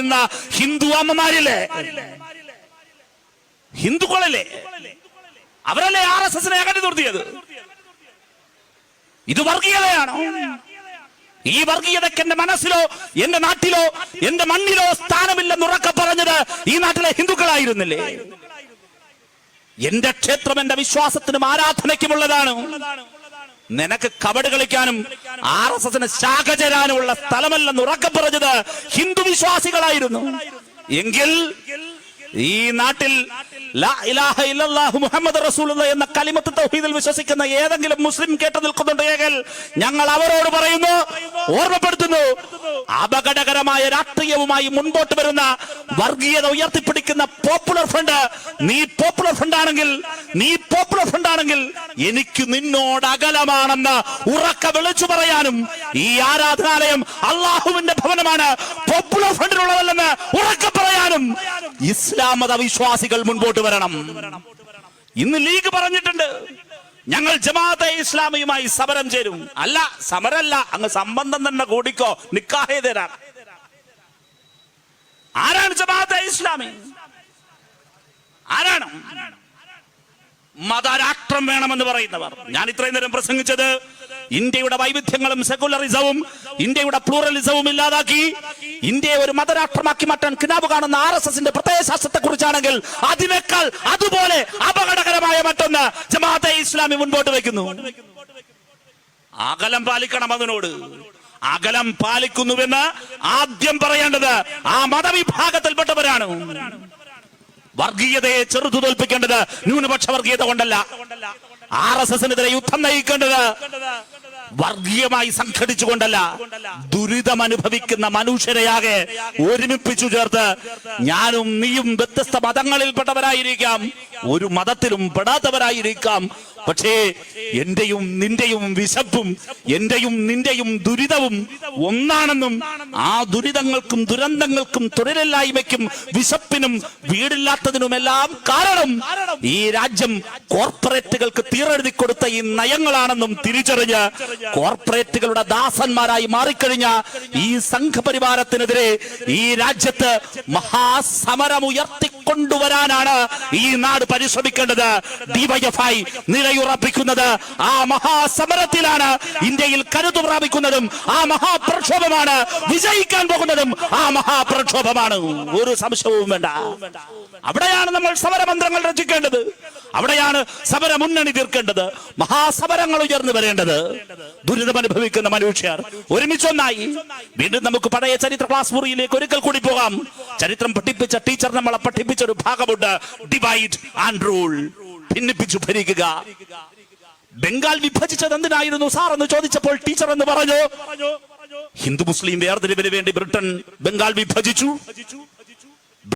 ഇന്ന ഹിന്ദു അമ്മമാരില്ലേ? ഹിന്ദുക്കളല്ലേ? അവരല്ലേ R S എസിനെ അകറ്റി നിർത്തിയത്? ഇത് വർഗീയതയാണോ. ഈ വർഗീയതയ്ക്ക് എന്റെ മനസ്സിലോ എന്റെ നാട്ടിലോ എന്റെ മണ്ണിലോ സ്ഥാനമില്ലെന്ന് ഉറക്കെ പറഞ്ഞത് ഈ നാട്ടിലെ ഹിന്ദുക്കളായിരുന്നില്ലേ? എന്റെ ക്ഷേത്രം എന്റെ വിശ്വാസത്തിനും ആരാധനയ്ക്കുമുള്ളതാണ്. നിനക്ക് കബഡ് കളിക്കാനും ആർ എസ് എസിന് ശാഖ ചേരാനുമുള്ള സ്ഥലമല്ലെന്ന് ഉറക്കെ പറഞ്ഞത് ഹിന്ദു വിശ്വാസികളായിരുന്നു. എങ്കിൽ ഈ നാട്ടിൽ മുഹമ്മദ് റസൂലുള്ള എന്ന കലിമത്ത് തൗഹീദിൽ വിശ്വസിക്കുന്ന ഏതെങ്കിലും മുസ്ലിം കേട്ടു നിൽക്കുന്നുണ്ടെങ്കിൽ ഞങ്ങൾ അവരോട് പറയുന്നു ഓർമ്മപ്പെടുത്തുന്നു അപകടകരമായ രാഷ്ട്രീയവുമായി മുൻപോട്ട് വരുന്ന വർഗീയത ഉയർത്തിപ്പിടിക്കുന്ന പോപ്പുലർ ഫ്രണ്ട് നീ പോപ്പുലർ ഫ്രണ്ട് ആണെങ്കിൽ നീ പോപ്പുലർ ഫ്രണ്ട് ആണെങ്കിൽ എനിക്ക് നിന്നോട് അകലമാണെന്ന് ഉറക്ക വിളിച്ചു പറയാനും ഈ ആരാധനാലയം അള്ളാഹുവിന്റെ ഭവനമാണ്. പോപ്പുലർ ഫ്രണ്ടിനുള്ളതല്ലെന്ന് ഉറക്ക പറയാനും ഇസ്ലാം വിശ്വാസികൾ മുൻപോട്ട് വരണം. ഇന്ന് ലീഗ് പറഞ്ഞിട്ടുണ്ട്. ഞങ്ങൾ ജമാഅത്തെ ഇസ്ലാമിയുമായി സമരം ചേരും. അല്ല സമരല്ല അങ്ങ് സംബന്ധം തന്നെ കൂടിക്കോ. നിക്കാഹേ തരാം. ആരാണ് ജമാഅത്തെ ഇസ്ലാമി? ആരാണ്? മതരാഷ്ട്രം വേണമെന്ന് പറയുന്നവർ. ഞാൻ ഇത്രയും നേരം പ്രസംഗിച്ചത് ഇന്ത്യയുടെ വൈവിധ്യങ്ങളും സെക്കുലറിസവും ഇന്ത്യയുടെ പ്ലൂറലിസവും ഇല്ലാതാക്കി ഇന്ത്യയെ ഒരു മതരാഷ്ട്രമാക്കി മാറ്റാൻ കിനാബ് കാണുന്ന ആർ എസ് എസിന്റെ പ്രത്യയശാസ്ത്രത്തെ കുറിച്ചാണെങ്കിൽ അതിനേക്കാൾ അതുപോലെ അപകടകരമായ മറ്റൊന്ന് ജമാഅത്തെ ഇസ്ലാമി മുൻപോട്ട് വെക്കുന്നു അകലം പാലിക്കണം അതിനോട്. അകലം പാലിക്കുന്നുവെന്ന് ആദ്യം പറയേണ്ടത് ആ മതവിഭാഗത്തിൽപ്പെട്ടവരാണ്. വർഗീയതയെ ചെറുതു തോൽപ്പിക്കേണ്ടത് ന്യൂനപക്ഷ വർഗീയത കൊണ്ടല്ല. ആർ എസ് എസിനെതിരെ യുദ്ധം നയിക്കേണ്ടത് വർഗീയമായി സംഘടിച്ചുകൊണ്ടല്ല. ദുരിതം അനുഭവിക്കുന്ന മനുഷ്യരെയാകെ ഒരുമിപ്പിച്ചു ചേർത്ത് ഞാനും നീയും വ്യത്യസ്ത മതങ്ങളിൽപ്പെട്ടവരായിരിക്കാം. ഒരു മതത്തിലും പെടാത്തവരായിരിക്കാം. പക്ഷേ എന്റെയും നിന്റെയും വിശപ്പും എന്റെയും നിന്റെയും ദുരിതവും ഒന്നാണെന്നും ആ ദുരിതങ്ങൾക്കും ദുരന്തങ്ങൾക്കും തൊഴിലില്ലായ്മയ്ക്കും വിശപ്പിനും വീടില്ലാത്തതിനുമെല്ലാം കാരണം ഈ രാജ്യം കോർപ്പറേറ്റുകൾക്ക് തീരെഴുതി കൊടുത്ത ഈ നയങ്ങളാണെന്നും തിരിച്ചറിഞ്ഞ് കോർപ്പറേറ്റുകളുടെ ദാസന്മാരായി മാറിക്കഴിഞ്ഞ ഈ സംഘപരിവാരത്തിനെതിരെ ഈ രാജ്യത്ത് മഹാസമരം ഉയർത്തിക്കൊണ്ടുവരാനാണ് ഈ നാട് പരിശ്രമിക്കേണ്ടത്. ഡിവൈഎഫ്ഐ നിലയുറപ്പിക്കുന്നത് ആ മഹാസമരത്തിലാണ് ഇന്ത്യയിൽ കരുത്തു പ്രാപിക്കുന്നതും ആ മഹാപ്രക്ഷോഭമാണ്. വിജയിക്കാൻ പോകുന്നതും ആ മഹാപ്രക്ഷോഭമാണ്. ഒരു സംശയവും വേണ്ട. അവിടെയാണ് നമ്മൾ സമരമന്ത്രങ്ങൾ രചിക്കേണ്ടത്. അവിടെയാണ് സമര മുന്നണി തീർക്കേണ്ടത്. മഹാസമരങ്ങൾ ഉയർന്നു വരേണ്ടത്. ദുരിതം അനുഭവിക്കുന്ന മനുഷ്യർ ഒരുമിച്ചൊന്നായി. വീണ്ടും നമുക്ക് പഴയ ചരിത്ര ക്ലാസ് മുറിയിലേക്ക് ഒരിക്കൽ കൂടി പോകാം. ചരിത്രം പഠിപ്പിച്ച ടീച്ചർ നമ്മളെ പഠിപ്പിച്ച ഒരു ഭാഗമുണ്ട്. ഡിവൈഡ് ആൻഡ് റൂൾ ഭിന്നിപ്പിച്ചു ഭരിക്കുക. ബംഗാൾ വിഭജിച്ചത് എന്തിനായിരുന്നു? സാർ എന്ന് ചോദിച്ചപ്പോൾ ടീച്ചർ എന്ന് പറഞ്ഞു ഹിന്ദു മുസ്ലിം വേർതിരിവിന് വേണ്ടി ബ്രിട്ടൻ ബംഗാൾ വിഭജിച്ചു.